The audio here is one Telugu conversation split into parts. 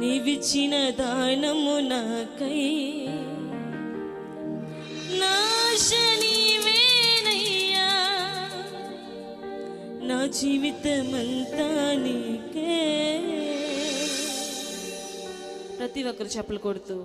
నీవిచ్చిన దానము నాకై. నాశ నీవేనయ్యా నా జీవితమంతా నీకే. ప్రతి ఒక్కరు చెప్పులు కొడుతూ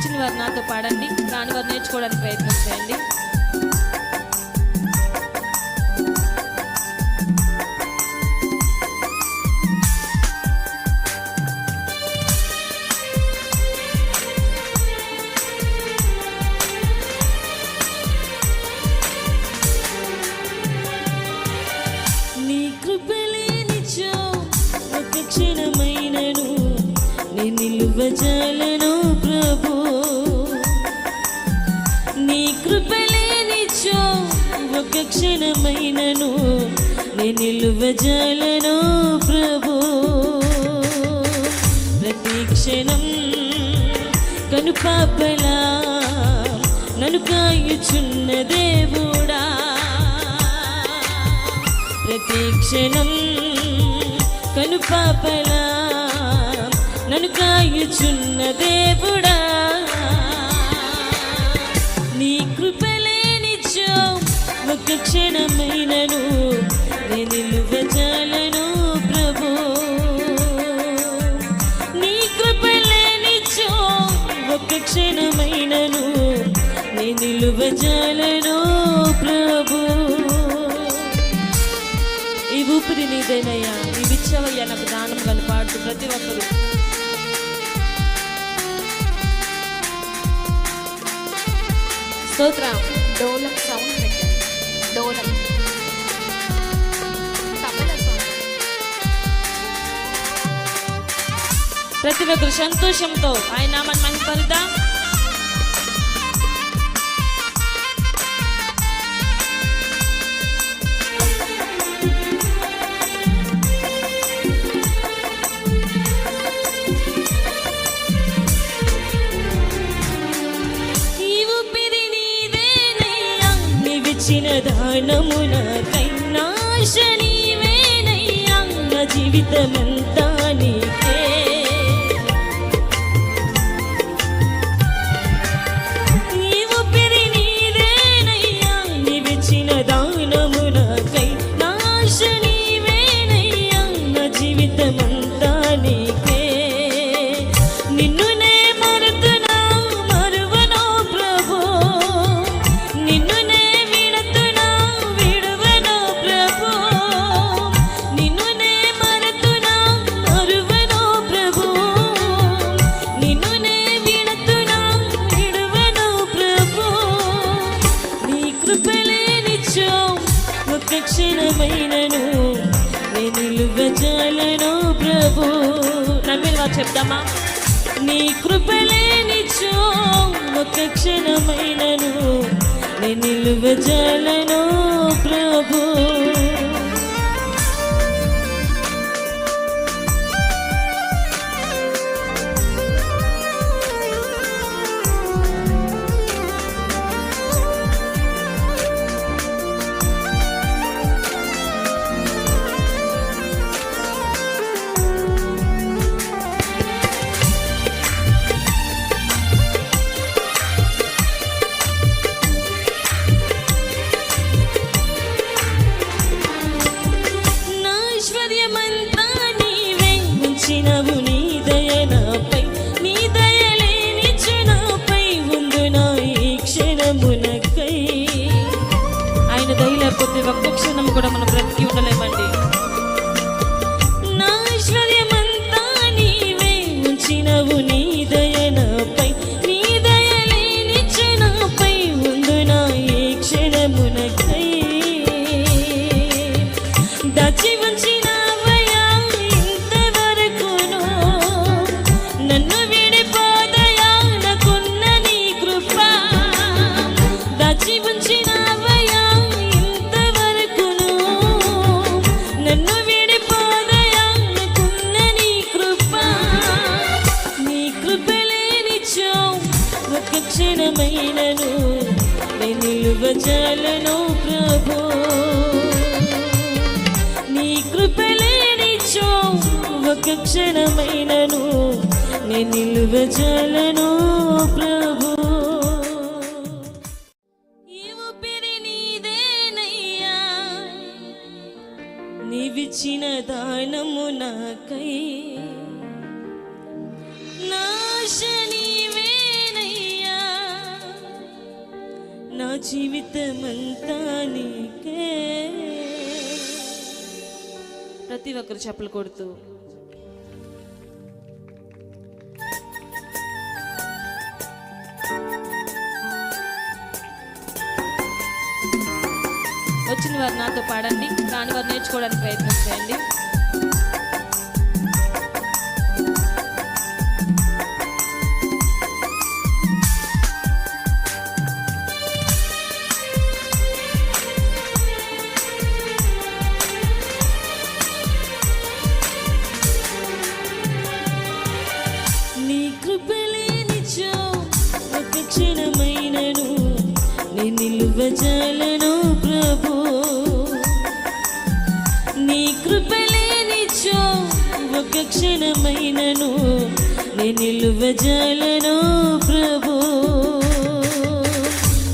వచ్చిన వారు నాతో పాడండి రాని వారు నేర్చుకోవడానికి ప్రయత్నం చేయండి. నీ కృపలేనిచ్చో ఒక క్షణమైనను నీ నిలువజాలను ప్రభు. ప్రతి క్షణం కనుపాపలా నన్ను కాయుచున్న దేవుడా. ప్రతి క్షణం కనుపాపలా నన్ను కాయుచున్న దేవుడా. నీ కృపలేనిచో ఒక క్షణమైనను నిలువజాలను ప్రభు. నీ కృపలేనిచో ఒక క్షణమైనను నిలువజాలను ప్రభు. ఈ ఊపిరి నీదేనయ్యా. నీవిచ్చావయ్యా నాకు దానం కనపాడుతూ ప్రతి ఒక్కరు. స్తోత్రం డోలం సౌండ్ పెట్టండి డోలం ప్రతి ఒక్కరు సంతోషంతో ఆయన నామాన్ని మహిమపరుద్దాం దానమున దానమునకై నాశ నీవేనయ్యా, జీవితమంతా. ఒక క్షణమైనను నేను ప్రభు. నమ్మిన చెప్తామా? నీ కృపలేనిచ్చో ఒక క్షణమైనను నేను నిలువజాలను ప్రభు. ఒక్క క్షణం కూడా మనం బ్రతికి ఉండలేమండి. నిలువజాలను ప్రభు. నీ కృపలేనిచో ఒక క్షణమైనను నే నిలువజాలను ప్రభు. నీవిచ్చిన దానము నాకై. నాశని జీవితమంతా నీకే. ప్రతి ఒక్కరు చెప్పులు కొడుతూ. వచ్చిన వారు నాతో పాడండి రాని వారు నేర్చుకోవడానికి ప్రయత్నం చేయండి. క్షణమైనను నీ నిలువజాలను ప్రభు.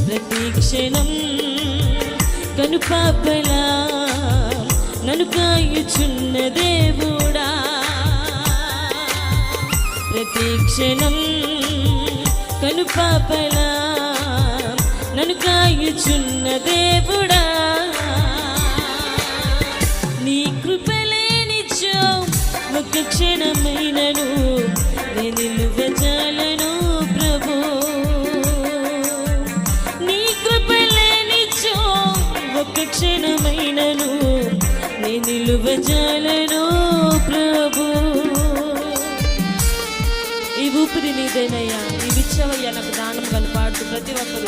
ప్రతి క్షణం కనుపాపలా నన్ను కాయుచున్న దేవుడా. ప్రతి క్షణం కనుపాపలా నన్ను కాయుచున్న దేవుడా. నీ కృపలేనిచో ఒక క్షణం నీదేనయ్యా ఈ విచ్చవయ్యా నాకు దానం కలు పాడుతూ ప్రతి ఒక్కరు.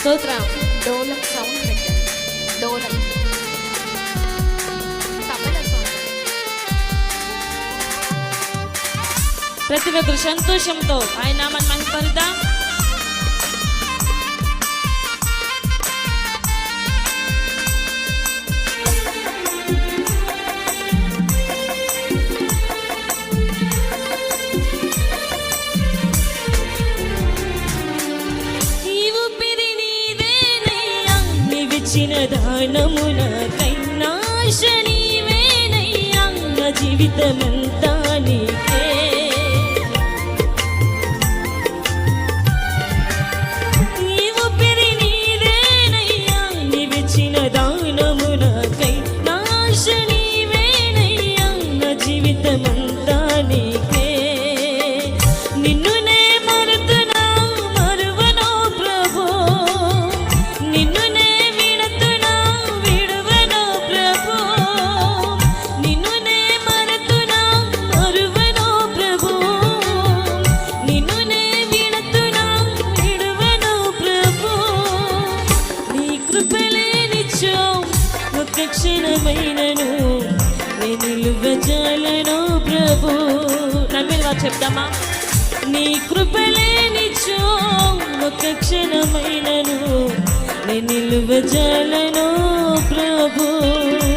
స్తోత్రం. డోలక్ సౌండ్ పెట్టండి. సౌండ్. ప్రతి ఒక్కరు సంతోషంతో ఆయన నామాన్ని మహిమపరుద్దాం. దానమునకై నాశ నీవేనయ్యా, నా జీవితమంతా ఒక క్షణమైనను నేను ప్రభు. నమ్మిన చెప్తామా? నీ కృపలేనిచో ఒక క్షణమైనను నేను నిలువజాలను ప్రభు.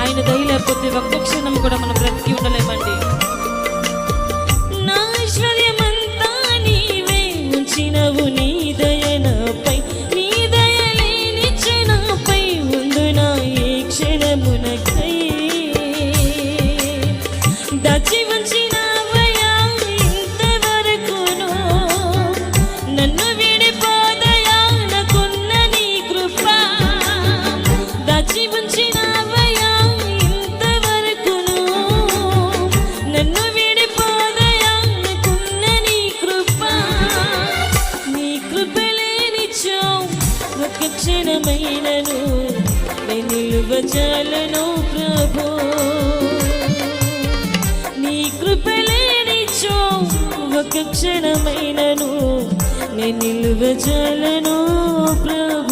ఆయన దయ లేకపోతే ఒక్క క్షణం కూడా మనం బ్రతికి ఉండలేమండి. నా ఐశ్వర్యమంతా నీవే ఉంచినవు నీ దయ నాపై నీ దయలేని నాపై ఉండు నా ఈ క్షణమునకై. దాచి ఉంచినవయ్యా క్షణమైనను నే నిలువజాలను ప్రభు. నీ కృపలేనిచో ఒక క్షణమైనను నే నిలువజాలను ప్రభు.